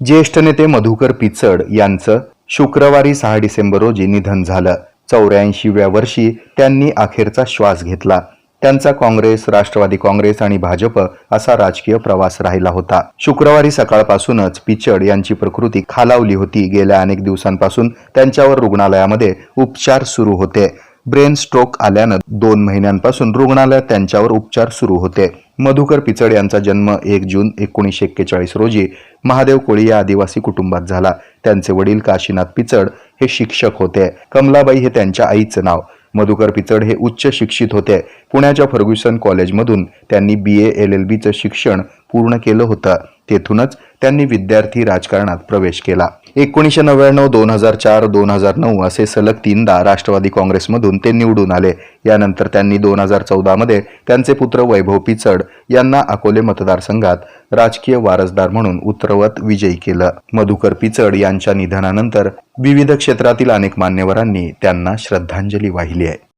ज्येष्ठ नेते मधुकर पिचड यांचं शुक्रवारी सहा डिसेंबर रोजी निधन झालं. चौऱ्याऐंशीव्या वर्षी त्यांनी अखेरचा श्वास घेतला. त्यांचा काँग्रेस राष्ट्रवादी काँग्रेस आणि भाजप असा राजकीय प्रवास राहिला होता. शुक्रवारी सकाळपासूनच पिचड यांची प्रकृती खालावली होती. गेल्या अनेक दिवसांपासून त्यांच्यावर रुग्णालयामध्ये उपचार सुरू होते. ब्रेन स्ट्रोक आल्यानं दोन महिन्यांपासून रुग्णालयात त्यांच्यावर उपचार सुरू होते. मधुकर पिचड यांचा जन्म एक जून एकोणीसशे एक्केचाळीस रोजी महादेव कोळी या आदिवासी कुटुंबात झाला. त्यांचे वडील काशीनाथ पिचड हे शिक्षक होते. कमलाबाई हे त्यांच्या आईचं नाव. मधुकर पिचड हे उच्च शिक्षित होते. पुण्याच्या फर्ग्युसन कॉलेजमधून त्यांनी बी ए एल एल बीचं शिक्षण पूर्ण केलं होतं. तेथूनच त्यांनी विद्यार्थी राजकारणात प्रवेश केला. एकोणीसशे नव्याण्णव दोन हजार चार दोन हजार नऊ असे सलग तीनदा राष्ट्रवादी काँग्रेसमधून ते निवडून आले. यानंतर त्यांनी दोन हजार चौदामध्ये त्यांचे पुत्र वैभव पिचड यांना अकोले मतदारसंघात राजकीय वारसदार म्हणून उतरवत विजयी केलं. मधुकर पिचड यांच्या निधनानंतर विविध क्षेत्रातील अनेक मान्यवरांनी त्यांना श्रद्धांजली वाहिली आहे.